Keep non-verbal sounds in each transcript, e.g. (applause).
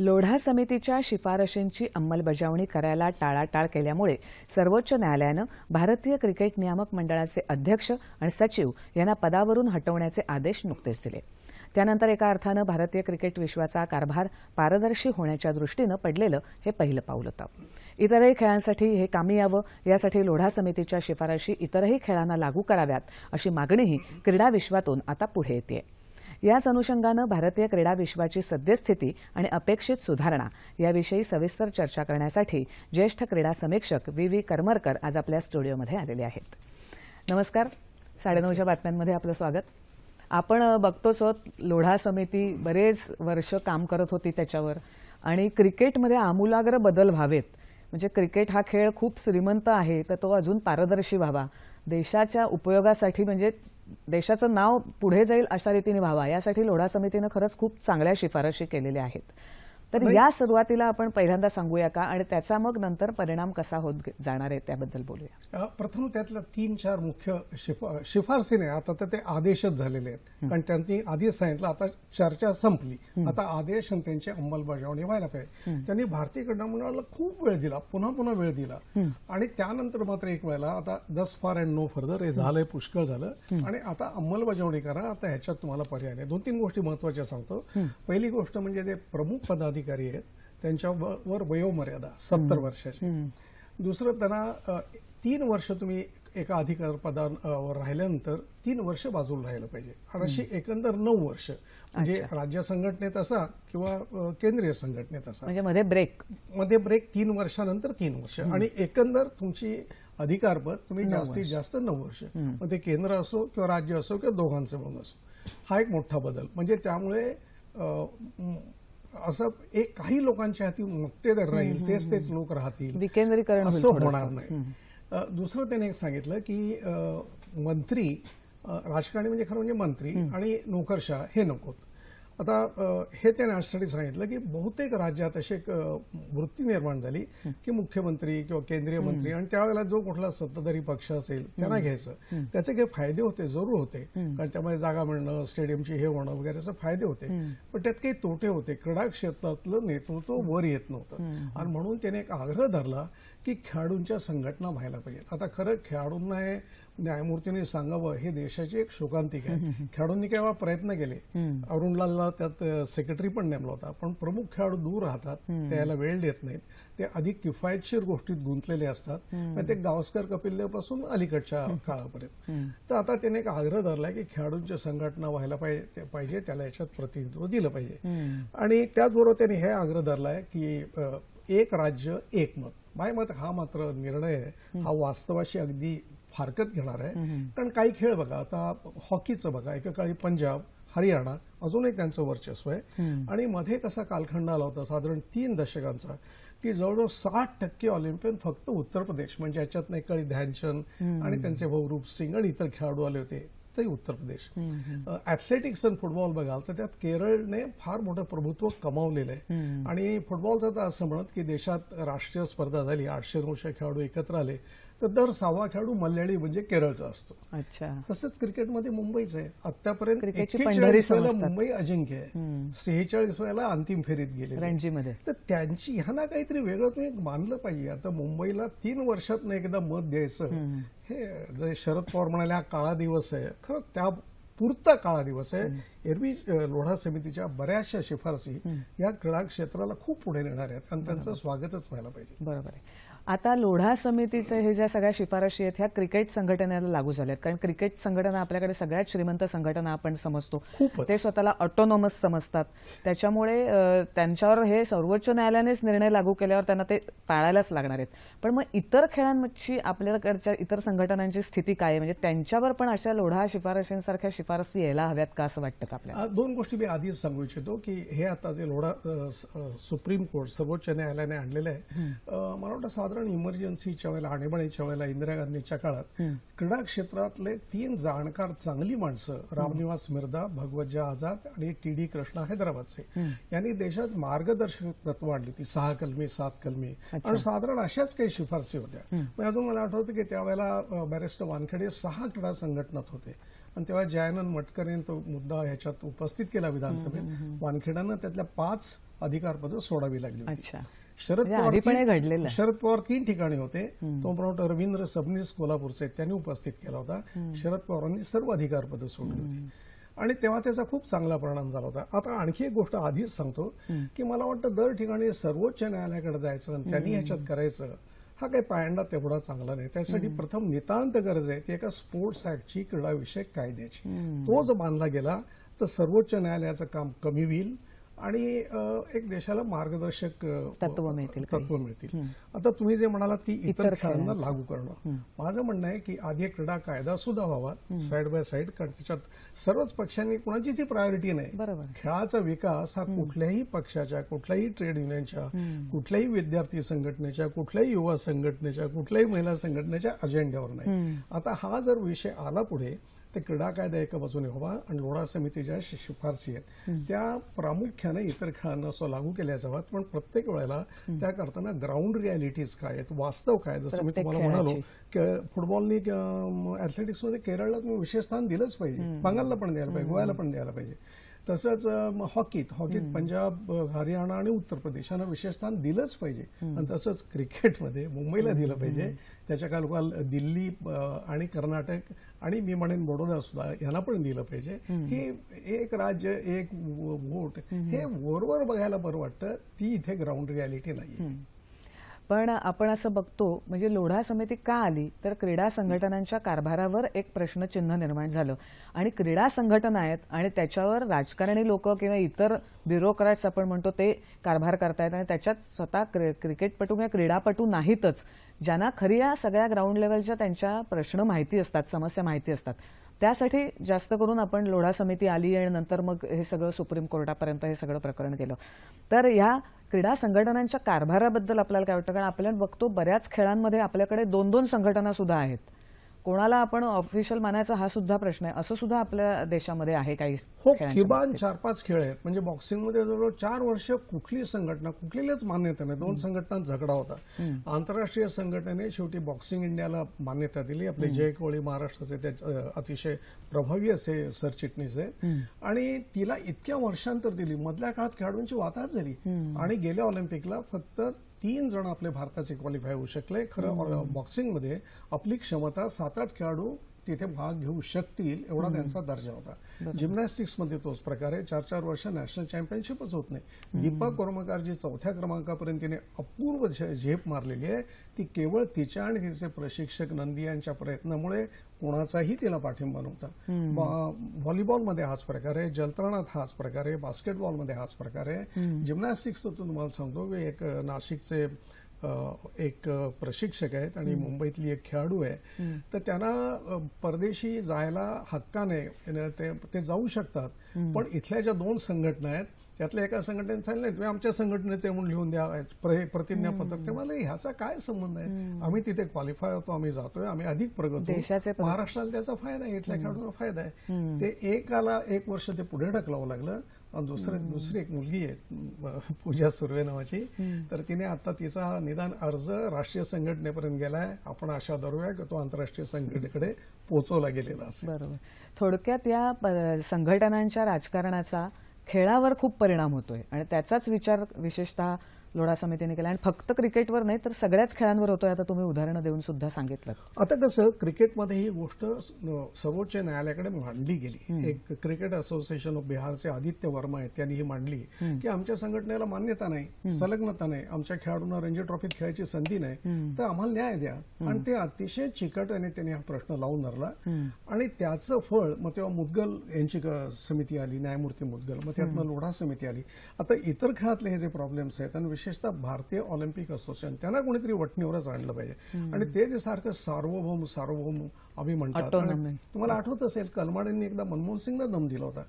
लोढा समितीच्या शिफारशींची अंमलबजावणी करायला टाळाटाळ केल्यामुळे सर्वोच्च न्यायालयानं भारतीय क्रिकेट नियामक मंडळाचे अध्यक्ष आणि सचिव यांना पदावरून हटवण्याचे आदेश नुकतेच दिले. त्यानंतर एका अर्थानं भारतीय क्रिकेट विश्वाचा कारभार पारदर्शी होण्याच्या दृष्टीनं पडलेलं हे पहिलं पाऊल होतं. इतरही खेळांसाठी हे कामी यावं यासाठी लोढा समितीच्या शिफारशी इतरही खेळांना लागू कराव्यात अशी मागणीही क्रीडा विश्वातून आता पुढे येते याच अनुषंगानं भारतीय क्रीडा विश्वाची सद्यस्थिती आणि अपेक्षित सुधारणा याविषयी सविस्तर चर्चा करण्यासाठी ज्येष्ठ क्रीडा समीक्षक व्ही व्ही करमरकर आज आपल्या स्टुडिओमध्ये आलेले आहेत. नमस्कार. साडेनऊच्या बातम्यांमध्ये आपलं स्वागत. आपण बघतोच लोढा समिती बरेच वर्ष काम करत होती त्याच्यावर आणि क्रिकेटमध्ये आमूलाग्र बदल व्हावेत. म्हणजे क्रिकेट हा खेळ खूप श्रीमंत आहे तर तो अजून पारदर्शी व्हावा. देशाच्या उपयोगासाठी म्हणजे देशाचं नाव पुढे जाईल अशा रीतीने व्हावा. यासाठी लोढा समितीनं खरंच खूप चांगल्या शिफारशी केलेल्या आहेत. तर या सुरुवातीला आपण पहिल्यांदा सांगूया का? आणि त्याचा मग नंतर परिणाम कसा होत जाणार आहे त्याबद्दल बोलूया. प्रथम त्यातल्या तीन चार मुख्य शिफा- शिफारसी नाही आता तर ते आदेशच झालेले आहेत. कारण त्यांनी आधीच सांगितलं आता चर्चा संपली. आता आदेश आणि त्यांची अंमलबजावणी व्हायला पाहिजे. त्यांनी भारतीय क्रीडा मंडळाला खूप वेळ दिला पुन्हा पुन्हा वेळ दिला. आणि त्यानंतर मात्र एक वेळेला आता दस फार अँड नो फर्दर हे झालंय पुष्कळ झालं. आणि आता अंमलबजावणी करा आता ह्याच्यात तुम्हाला पर्याय नाही. दोन तीन गोष्टी महत्त्वाच्या सांगतो. पहिली गोष्ट म्हणजे जे प्रमुख पदाधिकारी आहेत. त्यांच्या व- वर वयोमर्यादा सत्तर वर्षाची. दुसरं त्यांना तीन वर्ष तुम्ही एका अधिकार पदावर राहिल्यानंतर तीन वर्ष बाजूला राहिलं पाहिजे. आणि अशी एकंदर नऊ वर्ष. म्हणजे राज्य संघटनेत असा किंवा केंद्रीय संघटनेत असा. म्हणजे मध्ये ब्रेक. मध्ये ब्रेक तीन वर्षानंतर तीन वर्ष. आणि एकंदर तुमची अधिकारपद तुम्ही जास्तीत जास्त नऊ वर्ष. मग ते केंद्र असो किंवा राज्य असो किंवा दोघांचे म्हणून असो. हा एक मोठा बदल. म्हणजे त्यामुळे असं एक काही लोकांच्या हाती मक्तेदार राहील तेच तेच लोक राहतील. विकेंद्रीकरण असं. होणार नाही. दुसरं त्याने एक सांगितलं की मंत्री राजकारणी म्हणजे खरं म्हणजे मंत्री आणि नोकरशाह हे नकोत. आता हे त्याने यासाठी सांगितलं की बहुतेक राज्यात अशी एक वृत्ती निर्माण झाली की मुख्यमंत्री किंवा केंद्रीय मंत्री आणि त्यावेळेला जो कुठला सत्ताधारी पक्ष असेल त्यांना घ्यायचं. त्याचे काही फायदे होते जरूर होते. कारण त्यामुळे जागा मिळणं स्टेडियमची हे होणं वगैरे असे फायदे होते. पण त्यात काही तोटे होते. क्रीडा क्षेत्रातलं नेतृत्व वर येत नव्हतं. आणि म्हणून त्याने एक आग्रह धरला की खेळाडूंच्या संघटना व्हायला पाहिजेत. आता खरं खेळाडूंना हे न्यायमूर्तीने सांगावं हे देशाची एक शोकांतिक आहे. खेळाडूंनी केव्हा प्रयत्न केले? अरुणलालला त्यात सेक्रेटरी पण नेमला होता. पण प्रमुख खेळाडू दूर राहतात ते याला वेळ देत नाहीत. ते अधिक किफायतशीर गोष्टीत गुंतलेले असतात. ते गावस्कर कपिल देवपासून अलीकडच्या काळापर्यंत तर आता त्याने एक आग्रह धरलाय की खेळाडूंच्या संघटना व्हायला पाहिजे त्याला याच्यात प्रतिनिधित्व दिलं पाहिजे. आणि त्याचबरोबर त्याने हे आग्रह धरलाय की एक राज्य एक मत. माझ्या मत हा मात्र निर्णय आहे, हा वास्तवाशी अगदी फारकत घेणार आहे. कारण काही खेळ बघा आता हॉकीचं बघा एका काळी पंजाब हरियाणा अजूनही त्यांचं वर्चस्व आहे. आणि मध्ये कसा कालखंड आला होता साधारण तीन दशकांचा की जवळजवळ साठ टक्के ऑलिम्पियन फक्त उत्तर प्रदेश म्हणजे याच्यात एक काळी ध्यानचंद आणि त्यांचे भाऊ रूप सिंग आणि इतर खेळाडू आले होते ते उत्तर प्रदेश. ऍथलेटिक्स आणि फुटबॉल बघाल तर त्यात केरळने फार मोठं प्रभुत्व कमावलेलं आहे. आणि फुटबॉलचं तर असं म्हणत की देशात राष्ट्रीय स्पर्धा झाली आठशे नऊशे खेळाडू एकत्र आले. तर दर सहावा खेळाडू मल्याळी म्हणजे केरळचा असतो. अच्छा. तसंच क्रिकेटमध्ये मुंबईच आहे. आतापर्यंत क्रिकेटची 41 पंढरी वेळेला. मुंबई अजिंक्य आहे. सेहेचाळीस वेळेला अंतिम फेरीत गेले रणजीमध्ये. तर त्यांची ह्यांना काहीतरी वेगळं तुम्ही मानलं पाहिजे. आता मुंबईला तीन वर्षात एकदा मत द्यायचं. हे जे शरद पवार म्हणाले हा काळा दिवस आहे. खरं त्या पुरता काळा दिवस आहे. एरवी लोढा समितीच्या बऱ्याचशा शिफारसी या क्रीडा क्षेत्राला खूप पुढे नेणार आहेत. आणि त्यांचं स्वागतच व्हायला पाहिजे. बरोबर आहे. आता लोढा समितीचे हे ज्या सगळ्या शिफारशी आहेत ह्या क्रिकेट संघटनेला लागू झाल्यात. कारण क्रिकेट संघटना आपल्याकडे सगळ्यात श्रीमंत संघटना आपण समजतो. ते स्वतःला ऑटोनॉमस समजतात. त्याच्यामुळे त्यांच्यावर हे सर्वोच्च न्यायालयानेच निर्णय लागू केल्यावर त्यांना ते पाळायलाच लागणार आहेत. पण मग इतर खेळांची आपल्याकडच्या इतर संघटनांची स्थिती काय आहे? म्हणजे त्यांच्यावर पण अशा लोढा शिफारशींसारख्या शिफारसी यायला हव्यात का असं वाटतं का आपल्याला? दोन गोष्टी मी आधीच सांगू इच्छितो की हे आता जे लोढा सुप्रीम कोर्ट सर्वोच्च न्यायालयाने आणलेलं आहे मला वाटतं साधारण इमर्जन्सीच्या वेळेला आणीबाणीच्या वेळेला इंदिरा गांधीच्या काळात क्रीडा क्षेत्रातले तीन जाणकार चांगली माणसं रामनिवास मिर्धा भगवतजा आझाद आणि टी डी कृष्णा हैदराबादचे. यांनी देशात मार्गदर्शक तत्व आणली होती सहा कलमी सात कलमी. आणि साधारण अशाच काही शिफारसी होत्या. म्हणजे अजून मला आठवतं की त्यावेळेला बॅरिस्टर वानखेडे सहा क्रीडा संघटनात होते. आणि तेव्हा जयानंद मटकर यांनी तो मुद्दा ह्याच्यात उपस्थित केला विधानसभेत. वानखेड्यानं त्यातल्या पाच अधिकारपदं सोडावी लागली होती. अच्छा. शरद म्हणजे पवार घडलेलं. शरद पवार तीन ठिकाणी होते. तोपर्यंत रवींद्र सबनीस कोल्हापूरचे त्यांनी उपस्थित केला होता. शरद पवारांनी सर्व अधिकारपदं सोडली होती. आणि तेव्हा त्याचा खूप चांगला परिणाम झाला होता. आता आणखी एक गोष्ट आधीच सांगतो की मला वाटतं दर ठिकाणी सर्वोच्च न्यायालयाकडे जायचं आणि त्यांनी ह्याच्यात करायचं हा काही पायंडा तेवढा चांगला नाही. त्यासाठी प्रथम नितांत गरज आहे ती एका स्पोर्ट्स ऍक्टची क्रीडाविषयक कायद्याची. तो जर बांधला गेला तर सर्वोच्च न्यायालयाचं काम कमी होईल. आणि एक देशाला मार्गदर्शक तत्व मिळतील. तत्व मिळतील. आता तुम्ही जे म्हणालात की इतर खेळांना. लागू करणं. माझं म्हणणं आहे की आधी एक क्रीडा कायदा सुद्धा व्हावा साईड बाय साईड कारण त्याच्यात सर्वच पक्षांनी कोणाचीच प्रायोरिटी नाही. खेळाचा विकास हा कुठल्याही पक्षाच्या कुठल्याही ट्रेड युनियनच्या कुठल्याही विद्यार्थी संघटनेच्या कुठल्याही युवा संघटनेच्या कुठल्याही महिला संघटनेच्या अजेंड्यावर नाही. आता हा जर विषय आला पुढे तर क्रीडा कायदा एका बाजूने व्हावा आणि लोढा समितीच्या शिफारसी आहेत. त्या प्रामुख्याने इतर खेळांना सो लागू केल्या जाव्यात पण प्रत्येक वेळेला त्या करताना ग्राउंड रियालिटीज काय आहेत वास्तव काय जसं मी तुम्हाला म्हणालो फुटबॉलनी मध्ये केरळला तुम्ही विशेष स्थान दिलंच पाहिजे. बंगालला पण द्यायला पाहिजे गोव्याला पण द्यायला पाहिजे. तसंच हॉकीत हॉकीत पंजाब हरियाणा आणि उत्तर प्रदेश यांना विशेष स्थान दिलंच पाहिजे. आणि तसंच क्रिकेटमध्ये मुंबईला दिलं पाहिजे. त्याच्या काल दिल्ली आणि कर्नाटक आणि मी म्हणेन बडोदा सुद्धा यांना पण दिलं पाहिजे. ही एक राज्य एक वोट हे वरवर बघायला बरं वाटतं. ती इथे ग्राउंड रियालिटी नाही पण आपण असं बघतो म्हणजे लोढा समिती का आली? तर क्रीडा संघटनांच्या कारभारावर एक प्रश्नचिन्ह निर्माण झालं. आणि क्रीडा संघटना आहेत आणि त्याच्यावर राजकारणी लोक किंवा इतर ब्युरोक्रॅट्स आपण म्हणतो ते कारभार करतायत आणि त्याच्यात स्वतः क्रि- क्रिकेटपटू किंवा क्रीडापटू नाहीतच. ज्यांना खऱ्या सगळ्या ग्राउंड लेवलच्या त्यांच्या प्रश्न माहिती असतात समस्या माहिती असतात. त्यासाठी जास्त करून आपण लोढा समिती आली आणि नंतर मग हे सगळं सुप्रीम कोर्टापर्यंत हे सगळं प्रकरण गेलं तर या क्रीडा संघटनांच्या कारभाराबद्दल आपल्याला काय वाटतं? कारण आपल्याला बघतो बऱ्याच खेळांमध्ये आपल्याकडे दोन दोन संघटना सुद्धा आहेत. कोणाला आपण ऑफिशियल मानायचा हा सुद्धा प्रश्न आहे. असं सुद्धा आपल्या देशामध्ये आहे काही हो किमान. चार पाच खेळ आहेत. म्हणजे बॉक्सिंगमध्ये जवळजवळ चार वर्ष कुठली संघटना कुठलीच मान्यता नाही. दोन संघटनांत झगडा होता. आंतरराष्ट्रीय संघटनेने शेवटी बॉक्सिंग इंडियाला मान्यता दिली. आपले जय कोळी महाराष्ट्राचे ते अतिशय प्रभावी असे सरचिटणीस आहे आणि तिला इतक्या वर्षांतर दिली. मधल्या काळात खेळाडूंची वाताहत झाली. आणि गेल्या ऑलिम्पिकला फक्त तीन जण आपले भारताचे क्वालिफाय होऊ शकले. खरं बॉक्सिंगमध्ये आपली क्षमता सात आठ खेळाडू तिथे भाग घेऊ शकतील एवढा त्यांचा दर्जा होता. जिम्नॅस्टिक्समध्ये तोच प्रकार चार चार वर्ष नॅशनल चॅम्पियनशिपच होत नाही. दीपा कोरमकार जी चौथ्या क्रमांकापर्यंत तिने अपूर्व झेप मारलेली आहे. ती केवळ तिच्या आणि तिचे प्रशिक्षक नंदी यांच्या प्रयत्नामुळे कोणाचाही तिला पाठिंबा नव्हता. व्हॉलीबॉलमध्ये हाच प्रकार आहे जलतरणात हाच प्रकार आहे बास्केटबॉलमध्ये हाच प्रकार आहे. जिम्नॅस्टिक्सचं तुम्हाला सांगतो की एक नाशिकचे एक प्रशिक्षक आहेत आणि मुंबईतली एक खेळाडू आहे. तर त्यांना परदेशी जायला हक्काने ते जाऊ शकतात. पण इथल्या ज्या दोन संघटना आहेत त्यातल्या एका संघटनेने सांगितलं तुम्ही आमच्या संघटनेचे म्हणून लिहून द्या प्र- प्रतिज्ञापत्रक ते मला ह्याचा काय संबंध आहे? आम्ही तिथे क्वालिफाय होतो आम्ही जातोय आम्ही अधिक प्रगत महाराष्ट्राला त्याचा फायदा आहे इथल्या खेळाडूंना फायदा आहे. ते एकाला एक वर्ष ते पुढे ढकलावं लागलं दुसरे दुसरी एक मुलगी आहे (laughs) पूजा सुर्वे नावाची. तर तिने आता तिचा निदान अर्ज राष्ट्रीय संघटनेपर्यंत गेलाय. आपण आशा धरूया की तो आंतरराष्ट्रीय संघटनेकडे पोहोचवला गेलेला असेल. बरोबर. थोडक्यात या संघटनांच्या राजकारणाचा खेळावर खूप परिणाम होतोय. आणि त्याचाच विचार विशेषतः लोढा समितीने केला आणि फक्त क्रिकेटवर नाही तर सगळ्याच खेळांवर होतोय. आता तुम्ही उदाहरणं देऊन सुद्धा सांगितलं. आता कसं क्रिकेटमध्ये ही गोष्ट सर्वोच्च न्यायालयाकडे मांडली गेली. एक क्रिकेट असोसिएशन ऑफ बिहारचे आदित्य वर्मा आहेत त्यांनी ही मांडली. की आमच्या संघटनेला मान्यता नाही संलग्नता नाही आमच्या खेळाडूंना रणजी ट्रॉफीत खेळायची संधी नाही. तर आम्हाला न्याय द्या. आणि ते अतिशय चिकटने त्यांनी हा प्रश्न लावून धरला. आणि त्याचं फळ मग तेव्हा मुदगल यांची समिती आली न्यायमूर्ती मुदगल. मग त्यातनं लोढा समिती आली. आता इतर खेळातले हे जे प्रॉब्लेम्स आहेत आणि विशेषतः भारतीय ऑलिम्पिक असोसिएशन त्यांना कोणीतरी वटणीवरच आणलं पाहिजे. आणि ते जे सारखं सार्वभौम सार्वभौम आम्ही म्हणतात. तुम्हाला आठवत असेल कलमाडेंनी एकदा मनमोहन सिंगला दम दिला होता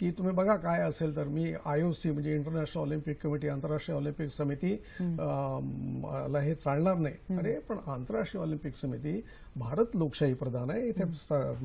की तुम्ही बघा काय असेल तर मी आयओसी म्हणजे इंटरनॅशनल ऑलिम्पिक कमिटी आंतरराष्ट्रीय ऑलिम्पिक समिती मला हे चालणार नाही. अरे पण आंतरराष्ट्रीय ऑलिम्पिक समिती भारत लोकशाही प्रधान आहे. इथे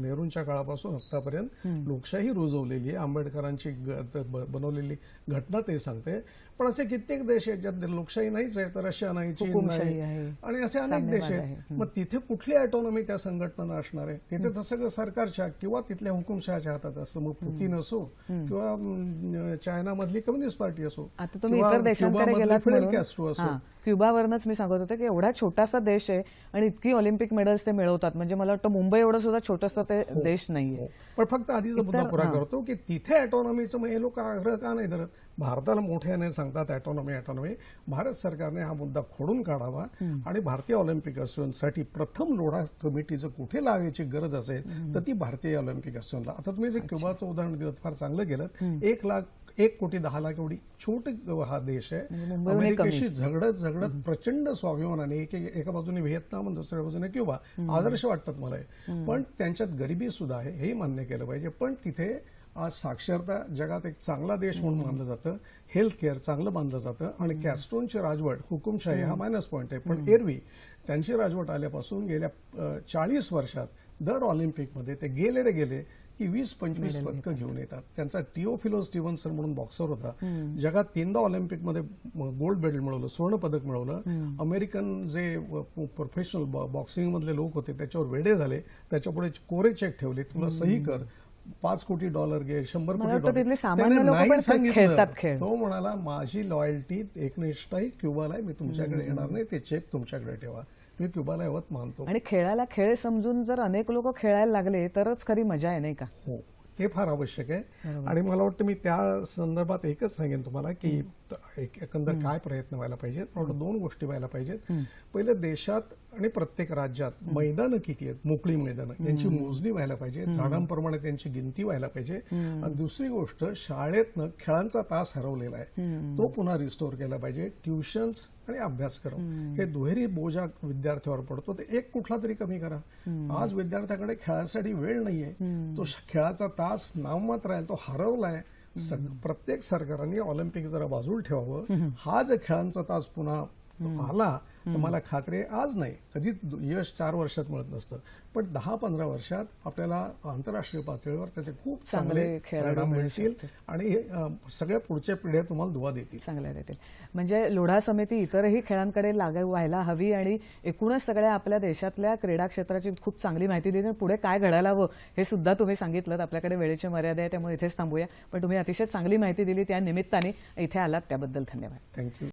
नेहरूंच्या काळापासून आतापर्यंत लोकशाही रुजवलेली आहे. आंबेडकरांची बनवलेली घटना ते सांगते. पण असे कित्येक देश आहेत ज्यात लोकशाही नाहीच आहे तर रशिया नाही चीन नाही आहे. आणि असे अनेक देश आहे. आहेत मग तिथे कुठली ऑटोनॉमी त्या संघटना असणार आहे? तिथे तर सगळं सरकारच्या किंवा तिथल्या हुकुमशहाच्या हातात असतं. मग पुतीन असो किंवा अं, चायनामधली कम्युनिस्ट पार्टी असो आता तुम्ही इतर देशांकडे गेलात असो. हां, क्युबावरनच मी सांगत होते की एवढा छोटासा देश आहे आणि इतकी ऑलिम्पिक मेडल्स ते मिळवतात. म्हणजे मला वाटतं मुंबई एवढं सुद्धा छोटंसं ते देश नाहीये. पण फक्त आधीचा मुद्दा पुरा हां. करतो की तिथे ऑटोनॉमीचं मग हे लोक आग्रह का नाही धरत? भारताला मोठ्याने सांगतात ऑटोनॉमी ऑटोनॉमी भारत सरकारने हा मुद्दा खोडून काढावा आणि भारतीय ऑलिम्पिक असोसिएशनसाठी प्रथम लोढा कमिटीचं कुठे लावायची गरज असेल तर ती भारतीय ऑलिम्पिक असोसिएशनला. आता तुम्ही जे क्युबाचं उदाहरण दिलं फार चांगलं केलं. एक लाख एक कोटी दहा लाख एवढी छोटी हा देश आहे. म्हणजे. अमेरिकेशी झगडत झगडत प्रचंड स्वाभिमानाने एक एक- बाजूने व्हिएतनाम आणि दुसऱ्या बाजूने क्युबा. आदर्श वाटतात मला हे. पण त्यांच्यात गरिबी सुद्धा आहे हेही मान्य केलं पाहिजे. पण तिथे आज साक्षरता जगात एक चांगला देश म्हणून मानलं जातं. हेल्थ केअर चांगलं मानलं जातं. आणि कॅस्ट्रोनची राजवट हुकुमशाही हा मायनस पॉईंट आहे. पण एरवी त्यांची राजवट आल्यापासून गेल्या चाळीस वर्षात दर ऑलिम्पिकमध्ये ते गेले रे गेले की वीस पंचवीस पदकं घेऊन येतात. त्यांचा टिओफिलो स्टीव्हन्सन म्हणून बॉक्सर होता. जगात तीनदा ऑलिम्पिकमध्ये गोल्ड मेडल मिळवलं स्वर्ण पदक मिळवलं. अमेरिकन जे प्रोफेशनल बॉक्सिंग मधले लोक होते त्याच्यावर वेडे झाले. त्याच्यापुढे कोरे चेक ठेवले. तुला सही कर. पाच कोटी डॉलर घे शंभर कोटी डॉलर. त्याने नाही सांगितलं. तो म्हणाला माझी लॉयल्टी एकनिष्ठाही क्युबाला आहे मी तुमच्याकडे येणार नाही ते चेक तुमच्याकडे ठेवा. मी क्युबाला यवत मानतो. आणि खेळाला खेळ समजून जर अनेक लोक खेळायला लागले तरच खरी मजा आहे नाही का? हो ते फार आवश्यक आहे. आणि मला वाटतं मी त्या संदर्भात एकच सांगेन तुम्हाला की एकंदर काय प्रयत्न व्हायला पाहिजेत. मला दोन गोष्टी व्हायला पाहिजेत. पहिलं देशात आणि प्रत्येक राज्यात मैदानं किती आहेत? मोकळी मैदानं. यांची मोजणी व्हायला पाहिजे झाडांप्रमाणे त्यांची गिनती व्हायला पाहिजे. आणि दुसरी गोष्ट शाळेतनं खेळांचा तास हरवलेला आहे. तो पुन्हा रिस्टोर केला पाहिजे. ट्युशन्स आणि अभ्यासक्रम हे दुहेरी बोजा विद्यार्थ्यावर पडतो. ते एक कुठला तरी कमी करा. आज विद्यार्थ्याकडे खेळासाठी वेळ नाहीये. तो खेळाचा तास नाममात्र आहे. तो हरवलाय. प्रत्येक सरकारांनी ऑलिम्पिक जरा बाजूला ठेवावं. हा जर खेळांचा तास पुन्हा आला तर मला खात्री आहे आज नाही. कधीच यश चार वर्षात मिळत नसतं. पण दहा पंधरा वर्षात आपल्याला आंतरराष्ट्रीय पातळीवर त्याचे खूप चांगले खेळाडू परिणाम मिळतील आणि सगळ्या पुढच्या पिढ्या तुम्हाला दुवा देतील. चांगल्या देतील. म्हणजे लोढा समिती इतरही खेळांकडे लागू व्हायला हवी आणि एकूणच सगळ्या आपल्या देशातल्या क्रीडा क्षेत्राची खूप चांगली माहिती दिली आणि पुढे काय घडायला हवं हे सुद्धा तुम्ही सांगितलं. आपल्याकडे वेळेची मर्यादा आहे त्यामुळे इथेच थांबूया. पण तुम्ही अतिशय चांगली माहिती दिली त्या निमित्ताने इथे आलात. त्याबद्दल धन्यवाद. थँक्यू